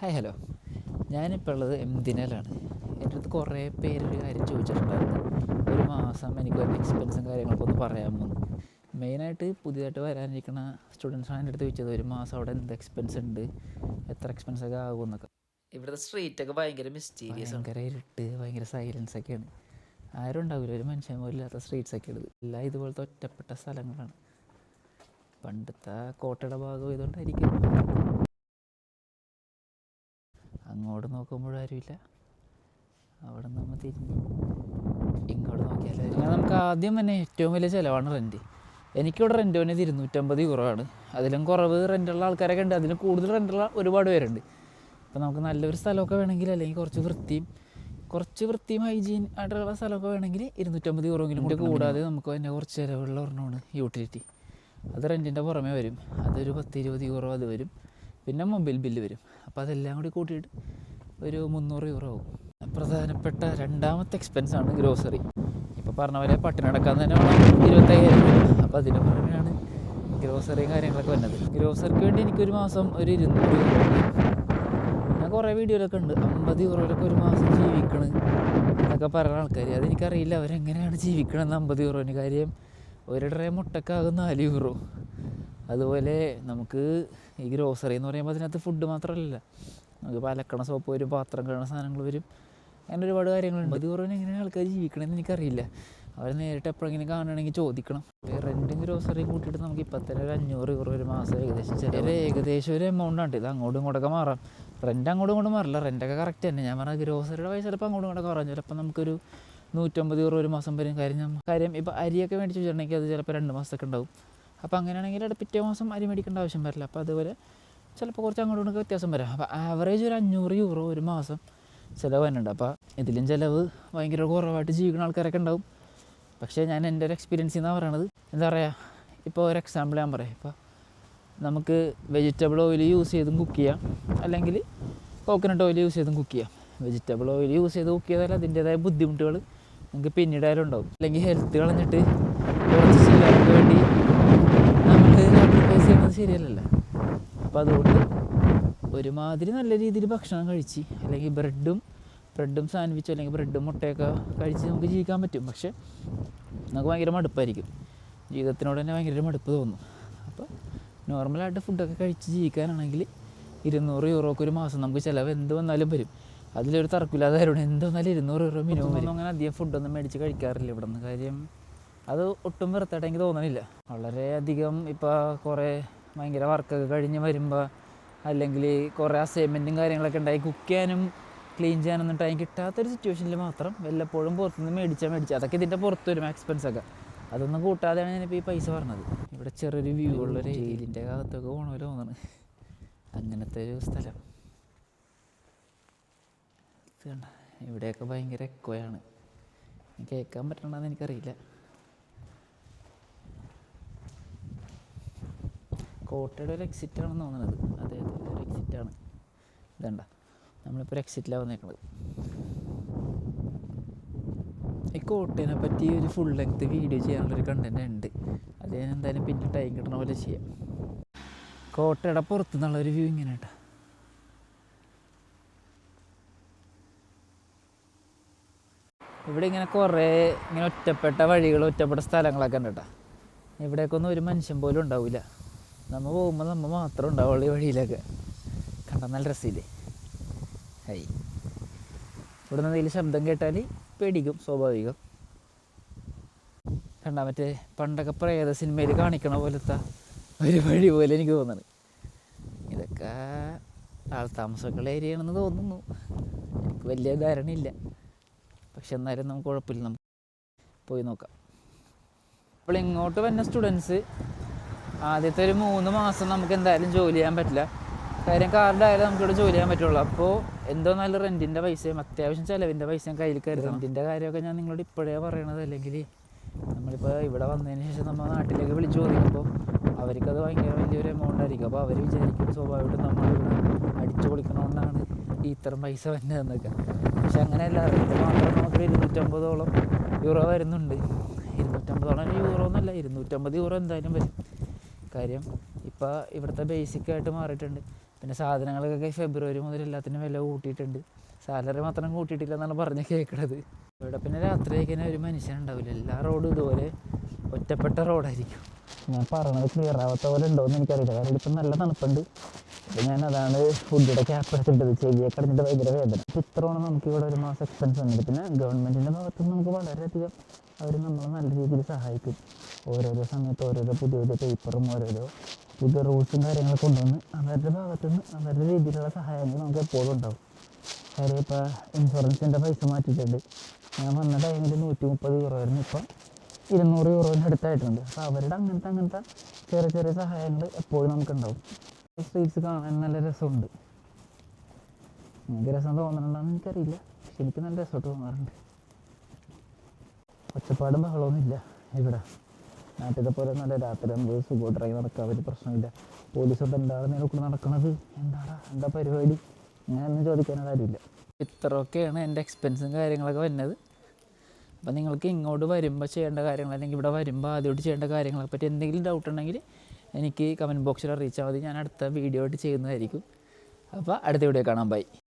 Hi hello ഞാനിപ്പോൾ ഉള്ളത് M ദിനലാണ് എന്റെ അടുത്ത് കുറേ പേരൊരു കാര്യം ചോദിച്ചിട്ടുണ്ടായിരുന്നു. ഒരു മാസം എനിക്ക് വരുന്ന എക്സ്പെൻസും കാര്യങ്ങളൊക്കെ ഒന്ന് പറയാമോ? മെയിനായിട്ട് പുതിയതായിട്ട് വരാനിരിക്കുന്ന സ്റ്റുഡൻസാണ് എന്റെ അടുത്ത് ചോദിച്ചത്. ഒരു മാസം അവിടെ എന്ത് എക്സ്പെൻസ് ഉണ്ട്? എത്ര എക്സ്പെൻസ് ഒക്കെ ആകും എന്നൊക്കെ. ഇവിടുത്തെ സ്ട്രീറ്റ് ഒക്കെ ഭയങ്കര മിസ്റ്റീരിയസ് ഭയങ്കര ഇരുട്ട് ഭയങ്കര സൈലൻസ് ഒക്കെയാണ്. ആരും ഉണ്ടാവില്ല. ഒരു മനുഷ്യൻ പോലും ഇല്ലാത്ത സ്ട്രീറ്റ്സ് ഒക്കെ ഉള്ളത് എല്ലാം ഇതുപോലത്തെ ഒറ്റപ്പെട്ട സ്ഥലങ്ങളാണ്. പണ്ടത്തെ കോട്ടയുടെ ഭാഗം ഇതുകൊണ്ടായിരിക്കും അങ്ങോട്ട് നോക്കുമ്പോഴാരുമില്ല അവിടെ നമ്മൾ തിരിഞ്ഞ് ഇങ്ങോട്ട് നോക്കിയാൽ എന്നാൽ നമുക്ക് ആദ്യം തന്നെ ഏറ്റവും വലിയ ചിലവാണ് റെന്റ് എനിക്കിവിടെ റെന്റ് വന്നത് ഇരുന്നൂറ്റമ്പത് യൂറോ ആണ് അതിലും കുറവ് റെന്റുള്ള ആൾക്കാരൊക്കെ ഉണ്ട്. അതിലും കൂടുതൽ റെന്റുള്ള ഒരുപാട് പേരുണ്ട്. അപ്പോൾ നമുക്ക് നല്ലൊരു സ്ഥലമൊക്കെ വേണമെങ്കിൽ അല്ലെങ്കിൽ കുറച്ച് വൃത്തിയും കുറച്ച് വൃത്തിയും ഹൈജീൻ ആയിട്ടുള്ള സ്ഥലമൊക്കെ വേണമെങ്കിൽ ഇരുന്നൂറ്റമ്പത് യൂറോങ്കിലും കൂടി കൂടാതെ നമുക്ക് തന്നെ കുറച്ച് ചിലവുള്ള ഒരെണ്ണമാണ് യൂട്ടിലിറ്റി അത് റെന്റിന്റെ പുറമേ വരും. അതൊരു പത്ത് ഇരുപത് യൂറോ അത് വരും. പിന്നെ മൊബൈൽ ബില്ല് വരും. അപ്പോൾ അതെല്ലാം കൂടി കൂട്ടിയിട്ട് ഒരു മുന്നൂറ് യൂറോ ആവും. പ്രധാനപ്പെട്ട രണ്ടാമത്തെ എക്സ്പെൻസാണ് ഗ്രോസറി ഇപ്പോൾ പറഞ്ഞ പോലെ പട്ടിണടക്കാൻ തന്നെ വേണം. ഇരുപത്തയ്യായിരം രൂപ അപ്പോൾ അതിന് പുറമെയാണ് ഗ്രോസറിയും കാര്യങ്ങളൊക്കെ വന്നത്. ഗ്രോസറിക്ക് വേണ്ടി എനിക്കൊരു മാസം ഒരു ഇരുന്നൂറ് യൂറോ ഞാൻ കുറേ വീഡിയോയിലൊക്കെ ഉണ്ട്. അമ്പത് യൂറോയിലൊക്കെ ഒരു മാസം ജീവിക്കണം എന്നൊക്കെ പറയുന്ന ആൾക്കാർ അതെനിക്കറിയില്ല. അവരെങ്ങനെയാണ് ജീവിക്കണമെന്ന് അമ്പത് യൂറോന് കാര്യം. ഒരു ട്രേ മുട്ടക്കാകും നാല് യൂറോ അതുപോലെ നമുക്ക് ഈ ഗ്രോസറി എന്ന് പറയുമ്പോൾ അതിനകത്ത് ഫുഡ് മാത്രമല്ല നമുക്ക് പലക്കണ സോപ്പ് വരും പാത്രം കഴുകുന്ന സാധനങ്ങൾ വരും. അങ്ങനെ ഒരുപാട് കാര്യങ്ങളുണ്ട്. ഇത് പറഞ്ഞാൽ എങ്ങനെയാണ് ആൾക്കാർ ജീവിക്കണമെന്ന് എനിക്കറിയില്ല. അവർ നേരിട്ട് എപ്പോഴെങ്കിലും കാണുകയാണെങ്കിൽ ചോദിക്കണം. റെന്റും ഗ്രോസറി കൂട്ടിയിട്ട് നമുക്ക് ഇപ്പം തന്നെ ഒരു അഞ്ഞൂറ് യൂറോ ഒരു മാസം ഏകദേശം ചെറിയ ഏകദേശം ഒരു എമൗണ്ട് ആണ്. ഇത് അങ്ങോട്ടും ഇങ്ങോട്ടൊക്കെ മാറാം. റെന്റ് അങ്ങോട്ടും ഇങ്ങോട്ടും മാറില്ല. റെന്റൊക്കെ കറക്റ്റ് തന്നെ. ഞാൻ പറഞ്ഞ ഗ്രോസറിയുടെ പൈസ ചിലപ്പോൾ അങ്ങോട്ടും ഇങ്ങോട്ടൊക്കെ മാറാം ചിലപ്പോൾ നമുക്കൊരു നൂറ്റമ്പത് യൂറോ ഒരു മാസം വരും. കാര്യം കാര്യം ഇപ്പോൾ അരിയൊക്കെ മേടിച്ച് വെച്ചിട്ടുണ്ടെങ്കിൽ അത് ചിലപ്പോൾ രണ്ട് മാസമൊക്കെ ഉണ്ടാവും. അപ്പോൾ അങ്ങനെയാണെങ്കിൽ അവിടെ പിറ്റേ മാസം അരി മേടിക്കേണ്ട ആവശ്യം വരില്ല. അപ്പോൾ അതുപോലെ ചിലപ്പോൾ കുറച്ച് അങ്ങോട്ടും ഇങ്ങോട്ടും വ്യത്യാസം വരാം. അപ്പോൾ ആവറേജ് ഒരു അഞ്ഞൂറ് യൂറോ ഒരു മാസം ചിലവ് തന്നെയുണ്ട് അപ്പോൾ ഇതിലും ചിലവ് ഭയങ്കര കുറവായിട്ട് ജീവിക്കുന്ന ആൾക്കാരൊക്കെ ഉണ്ടാവും. പക്ഷേ ഞാൻ എന്റെ ഒരു എക്സ്പീരിയൻസിൽ നിന്നാണ് പറയണത് എന്താ പറയുക ഇപ്പോൾ ഒരു എക്സാമ്പിൾ ഞാൻ പറയാം. ഇപ്പോൾ നമുക്ക് വെജിറ്റബിൾ ഓയിൽ യൂസ് ചെയ്തും കുക്ക് ചെയ്യാം. അല്ലെങ്കിൽ കോക്കനട്ട് ഓയിൽ യൂസ് ചെയ്തും കുക്ക് ചെയ്യാം. വെജിറ്റബിൾ ഓയിൽ യൂസ് ചെയ്ത് കുക്ക് ചെയ്താൽ അതിന്റേതായ ബുദ്ധിമുട്ടുകൾ നമുക്ക് പിന്നീടായാലും ഉണ്ടാവും. അല്ലെങ്കിൽ ഹെൽത്ത് കളഞ്ഞിട്ട് കുറച്ച് വേണ്ടി നമ്മൾ പൈസ ചെയ്യുന്നത് ശരിയല്ലല്ലോ. അപ്പോൾ അതുകൊണ്ട് ഒരുമാതിരി നല്ല രീതിയിൽ ഭക്ഷണം കഴിച്ച് അല്ലെങ്കിൽ ബ്രെഡും ബ്രെഡും സാൻഡ്വിച്ചോ അല്ലെങ്കിൽ ബ്രെഡും മുട്ടയൊക്കെ കഴിച്ച് നമുക്ക് ജീവിക്കാൻ പറ്റും. പക്ഷേ നമുക്ക് ഭയങ്കര മടുപ്പായിരിക്കും. ജീവിതത്തിനോട് തന്നെ ഭയങ്കര മടുപ്പ് തോന്നും. അപ്പോൾ നോർമലായിട്ട് ഫുഡൊക്കെ കഴിച്ച് ജീവിക്കാനാണെങ്കിൽ ഇരുന്നൂറ് യൂറോക്ക് ഒരു മാസം നമുക്ക് ചിലവ് എന്ത് വന്നാലും വരും. അതിലൊരു തർക്കമില്ലാതെ ആരോട് എന്ത് വന്നാലും ഇരുന്നൂറ് യൂറോ മിനിമം വരും. അങ്ങനെ അധികം ഫുഡൊന്നും മേടിച്ച് കഴിക്കാറില്ല ഇവിടെ നിന്ന് കാര്യം അത് ഒട്ടും വെറുത്തായിട്ട് എനിക്ക് തോന്നണില്ല. വളരെയധികം ഇപ്പോൾ കുറേ ഭയങ്കര വർക്കൊക്കെ കഴിഞ്ഞ് വരുമ്പോൾ അല്ലെങ്കിൽ കുറേ അസൈൻമെന്റും കാര്യങ്ങളൊക്കെ ഉണ്ടായി കുക്ക് ചെയ്യാനും ക്ലീൻ ചെയ്യാനൊന്നും ടൈം കിട്ടാത്തൊരു സിറ്റുവേഷനിൽ മാത്രം വല്ലപ്പോഴും പുറത്തുനിന്ന് മേടിച്ചാൽ മേടിച്ചാൽ അതൊക്കെ ഇതിന്റെ പുറത്ത് വരും എക്സ്പെൻസൊക്കെ അതൊന്നും കൂട്ടാതെയാണ് ഞാനിപ്പോൾ ഈ പൈസ പറഞ്ഞത്. ഇവിടെ ചെറിയൊരു വ്യൂ ഉള്ളൊരു ജയിലിന്റെ കാലത്തൊക്കെ പോകണ പോലെ തോന്നുന്നു അങ്ങനത്തെ ഒരു സ്ഥലം. ഇവിടെയൊക്കെ ഭയങ്കര എക്കോയാണ് കേൾക്കാൻ പറ്റണമെന്ന് എനിക്കറിയില്ല. കോട്ടയുടെ ഒരു എക്സിറ്റ് ആണെന്ന് തോന്നുന്നത് അതെ. ഒരു എക്സിറ്റ് ആണ്. ഇതണ്ട. നമ്മളിപ്പോൾ ഒരു എക്സിറ്റിലാണ് വന്നേക്കുന്നത് ഈ കോട്ടയെ പറ്റി ഒരു ഫുൾ ലെങ്ത് വീഡിയോ ചെയ്യാനുള്ളൊരു കണ്ടന്റ് ഉണ്ട്. അത് ഞാൻ എന്തായാലും പിന്നെ ടൈം കിട്ടണ പോലെ ചെയ്യാം. കോട്ടയുടെ പുറത്തു നിന്നുള്ള ഒരു വ്യൂ ഇങ്ങനെ കേട്ടോ. ഇവിടെ ഇങ്ങനെ കുറേ ഇങ്ങനെ ഒറ്റപ്പെട്ട വഴികൾ ഒറ്റപ്പെട്ട സ്ഥലങ്ങളൊക്കെ ഉണ്ട് കേട്ടോ. ഇവിടേക്കൊന്നും ഒരു മനുഷ്യൻ പോലും ഉണ്ടാവില്ല നമ്മൾ പോകുമ്പോൾ നമ്മൾ മാത്രം ഉണ്ടാവുള്ളൂ ഈ വഴിയിലൊക്കെ. കണ്ടാൽ നല്ല രസമില്ലേ ഹൈ ഇവിടെ നിന്ന് എന്തെങ്കിലും ശബ്ദം കേട്ടാൽ പേടിക്കും സ്വാഭാവികം. കണ്ട മറ്റേ പണ്ടൊക്കെ പ്രേത സിനിമയിൽ കാണിക്കണ പോലത്തെ ഒരു വഴി പോലെ എനിക്ക് തോന്നുന്നത് ഇതൊക്കെ ആൾത്താമസമുള്ള ഏരിയ ആണെന്ന് തോന്നുന്നു. എനിക്ക് വലിയ ധാരണയില്ല. പക്ഷെ എന്നാലും നമുക്ക് കുഴപ്പമില്ല. നമുക്ക് പോയി നോക്കാം. അപ്പോൾ ഇങ്ങോട്ട് വന്ന സ്റ്റുഡൻസ് ആദ്യത്തെ ഒരു മൂന്ന് മാസം നമുക്ക് എന്തായാലും ജോലി ചെയ്യാൻ പറ്റില്ല. കാര്യം കാർഡായാലും നമുക്ക് നമുക്കിവിടെ ജോലി ചെയ്യാൻ പറ്റുള്ളൂ. അപ്പോൾ എന്തോ നല്ല റെന്റിന്റെ പൈസയും അത്യാവശ്യം ചിലവിന്റെ പൈസയും കയ്യിൽ കരുതണം. റെന്റിന്റെ കാര്യമൊക്കെ ഞാൻ നിങ്ങളോട് ഇപ്പോഴേ പറയണത്. അല്ലെങ്കിൽ നമ്മളിപ്പോൾ ഇവിടെ വന്നതിന് ശേഷം നമ്മൾ നാട്ടിലേക്ക് വിളിച്ച് ചോദിക്കുമ്പോൾ അവർക്കത് ഭയങ്കര വലിയൊരു എമൗണ്ട് ആയിരിക്കും. അപ്പോൾ അവർ വിചാരിക്കും സ്വാഭാവികമായിട്ടും നമ്മളിവിടെ അടിച്ചു പൊളിക്കണോണ്ടാണ് ഈ ഇത്രയും പൈസ വരുന്നതെന്നൊക്കെ. പക്ഷെ അങ്ങനെയല്ല. റെന്റ് മാത്രം നമുക്ക് ഇരുന്നൂറ്റമ്പതോളം യൂറോ വരുന്നുണ്ട്. ഇരുന്നൂറ്റമ്പതോളം യൂറോ എന്നല്ല ഇരുന്നൂറ്റമ്പത് യൂറോ എന്തായാലും വരും. കാര്യം. ഇപ്പോൾ ഇവിടുത്തെ ബേസിക് ആയിട്ട് മാറിയിട്ടുണ്ട്. പിന്നെ സാധനങ്ങൾക്കൊക്കെ ഫെബ്രുവരി മുതൽ എല്ലാത്തിനും വില കൂട്ടിയിട്ടുണ്ട്. സാലറി മാത്രം കൂട്ടിയിട്ടില്ല എന്നാണ് പറഞ്ഞ് കേൾക്കണത് ഇവിടെ പിന്നെ രാത്രിയൊക്കെ ഒരു മനുഷ്യനുണ്ടാവില്ല എല്ലാ റോഡും ഇതുപോലെ ഒറ്റപ്പെട്ട റോഡായിരിക്കും. ഞാൻ പറഞ്ഞത് ക്ലിയർ ആവാത്ത പോലെ ഉണ്ടോ എന്ന് എനിക്കറിയില്ല. കാരണം ഇപ്പം നല്ല തണുപ്പുണ്ട്. അപ്പം ഞാൻ അതാണ് ഫുഡിയുടെ ക്യാപ് എടുത്തിട്ടത്. ചെവിയൊക്കെ കടഞ്ഞിട്ട് ഭയങ്കര വേദന. അപ്പം ഇത്രയാണ് നമുക്ക് ഇവിടെ ഒരു മാസം എക്സ്പെൻസ് വന്നിട്ട് പിന്നെ ഗവൺമെന്റിന്റെ ഭാഗത്ത് നിന്ന് നമുക്ക് വളരെയധികം അവർ നമ്മളെ നല്ല രീതിയിൽ സഹായിക്കും. ഓരോരോ സമയത്ത് ഓരോരോ പുതിയ പുതിയ പേപ്പറും ഓരോരോ പുതിയ റൂൾസും കാര്യങ്ങളൊക്കെ കൊണ്ടുവന്ന് അവരുടെ ഭാഗത്തുനിന്ന് അവരുടെ രീതിയിലുള്ള സഹായങ്ങൾ നമുക്ക് എപ്പോഴും ഉണ്ടാവും. കാര്യം ഇപ്പോൾ ഇൻഷുറൻസിന്റെ പൈസ മാറ്റിയിട്ടുണ്ട്. ഞാൻ വന്ന ടൈമിൽ നൂറ്റി മുപ്പത് യൂറോ ആയിരുന്നു ഇപ്പം. ഇരുന്നൂറ് യൂറോന്റെ അടുത്തായിട്ടുണ്ട്. അപ്പോൾ അവരുടെ അങ്ങനത്തെ അങ്ങനത്തെ ചെറിയ ചെറിയ സഹായങ്ങൾ എപ്പോഴും നമുക്കുണ്ടാവും. സ്ട്രീറ്റ്സ് കാണാൻ നല്ല രസമുണ്ട്. എനിക്ക് രസം തോന്നണുണ്ടെന്ന് എനിക്കറിയില്ല. പക്ഷെ എനിക്ക് നല്ല രസമായിട്ട് തോന്നാറുണ്ട്. ഒച്ചപ്പാടും ബഹളമൊന്നുമില്ല ഇവിടെ. നാട്ടിലെ പോലെ നല്ല രാത്രി നമുക്ക് സുഖമായിട്ട് നടക്കാൻ വലിയ പ്രശ്നമില്ല പോലീസ് ഒക്കെ എന്താണ് നേരെ നടക്കണത്? എന്താടാ? എന്താ പരിപാടി? ഞാനൊന്നും ചോദിക്കാനുള്ള കാര്യമില്ല. ഇത്രയൊക്കെയാണ് എന്റെ എക്സ്പെൻസും കാര്യങ്ങളൊക്കെ വരുന്നത്. അപ്പോൾ നിങ്ങൾക്ക് ഇങ്ങോട്ട് വരുമ്പോൾ ചെയ്യേണ്ട കാര്യങ്ങൾ അല്ലെങ്കിൽ ഇവിടെ വരുമ്പോൾ ആദ്യമായിട്ട് ചെയ്യേണ്ട കാര്യങ്ങളെ പറ്റി എന്തെങ്കിലും ഡൗട്ട് ഉണ്ടെങ്കിൽ എനിക്ക് കമന്റ് ബോക്സിൽ അറിയിച്ചാൽ മതി. ഞാൻ അടുത്ത വീഡിയോ ആയിട്ട് ചെയ്യുന്നതായിരിക്കും. അപ്പോൾ അടുത്ത വീഡിയോ കാണാം. ബൈ